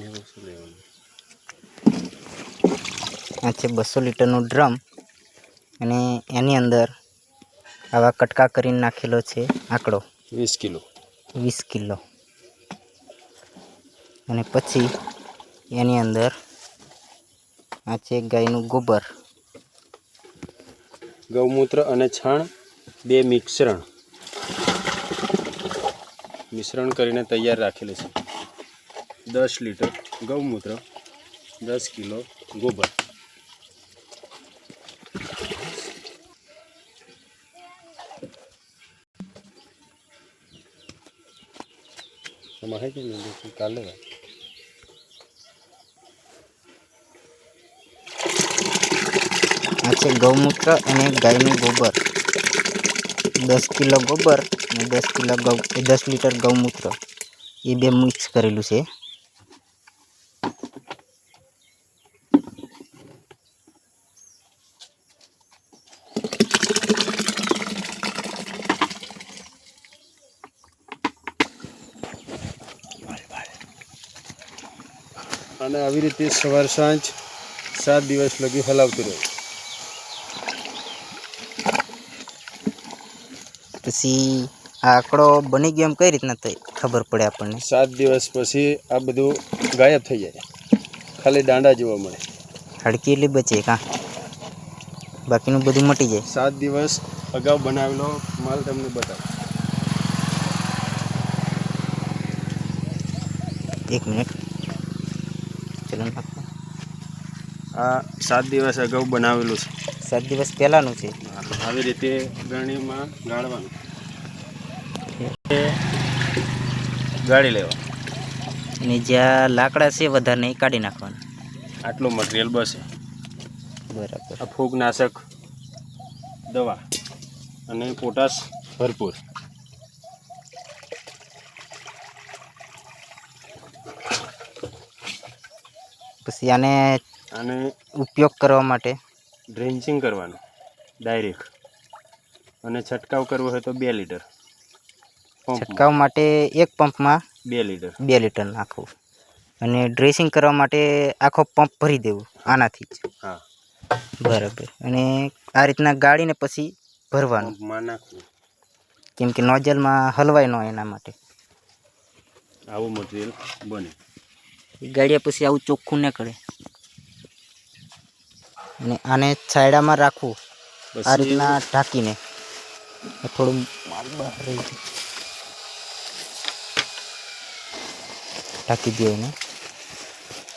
આને વસ્તુ લેવાનું આ છે બસો લીટરનું ડ્રમ અને એની અંદર આવા કટકા કરીને નાખેલો છે આંકડો. વીસ કિલો. વીસ કિલો. અને પછી એની અંદર આ છે ગાયનું ગોબર. ગૌમૂત્ર અને છાણ બે મિશ્રણ. મિશ્રણ કરીને તૈયાર રાખેલું છે. દસ લીટર ગૌમૂત્ર દસ કિલો ગોબર. માહિતી કે નહીં કાલે? આ છે ગૌમૂત્ર અને ગાયનું ગોબર. દસ કિલો ગોબર અને દસ કિલો ગૌ દસ લીટર ગૌમૂત્ર. એ બે મિક્સ કરેલું છે. અને આવી રીતે સવાર સાંજ સાત દિવસ લગી હલાવતું રહે. પછી આ આંકડો બની ગયો એમ કઈ રીતના થઈ? ખબર પડે આપણને. સાત દિવસ પછી આ બધું ગાયબ થઈ જાય. ખાલી દાંડા જોવા મળે. હાડકી એટલી બચે કાં? બાકીનું બધું મટી જાય. સાત દિવસ અગાઉ બનાવેલો માલ તમને બતાવો. એક મિનિટ. નાખો આ સાત દિવસ અગાઉ બનાવેલું છે. સાત દિવસ પહેલાંનું છે. આવી રીતે ગરણીમાં ગાળવાનું. ગાળી લેવા. અને જ્યાં લાકડા છે વધારે એ કાઢી નાખવાના. આટલું મટીરિયલ બસે. બરાબર. આ ફૂગનાશક દવા અને પોટાશ ભરપૂર. પછી આને અને ઉપયોગ કરવા માટે? ડ્રેન્ચિંગ કરવાનું ડાયરેક્ટ. અને છંટકાવ કરવો હોય તો બે લીટર છંટકાવ માટે એક પંપમાં? બે લીટર. બે લીટર નાખવું. અને ડ્રેસિંગ કરવા માટે આખો પંપ ભરી દેવું આનાથી જ. હા. બરાબર. અને આ રીતના ગાળીને પછી ભરવાનું. નાખવું. કેમ કે નોઝલમાં હલવાય ન એના માટે. આવું મટીરિયલ બને. ગાળિયા પછી આવું ચોખ્ખું ન કરે. અને આને છાયડામાં રાખવું. આ રીતના ઢાંકીને. થોડું માલ બહાર રહી જાય. ઢાંકી દો એને.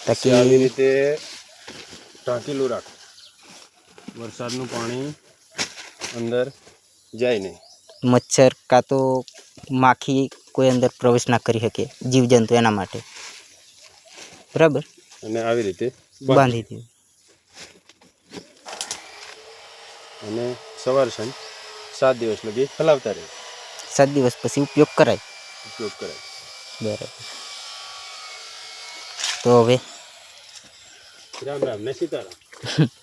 આવી રીતે ઢાંકેલું રાખ વરસાદનું પાણી અંદર જાય નહીં. મચ્છર કાં તો માખી કોઈ અંદર પ્રવેશ ના કરી શકે જીવજંતુ એના માટે. બરાબર? અને આવી રીતે બાંધી દઉં અને સવાર સાંજ સાત દિવસ લગી હલાવતા રહે. સાત દિવસ પછી ઉપયોગ કરાય. ઉપયોગ કરાય. બરાબર. તો હવે? રામ રામ ને સીતારામ.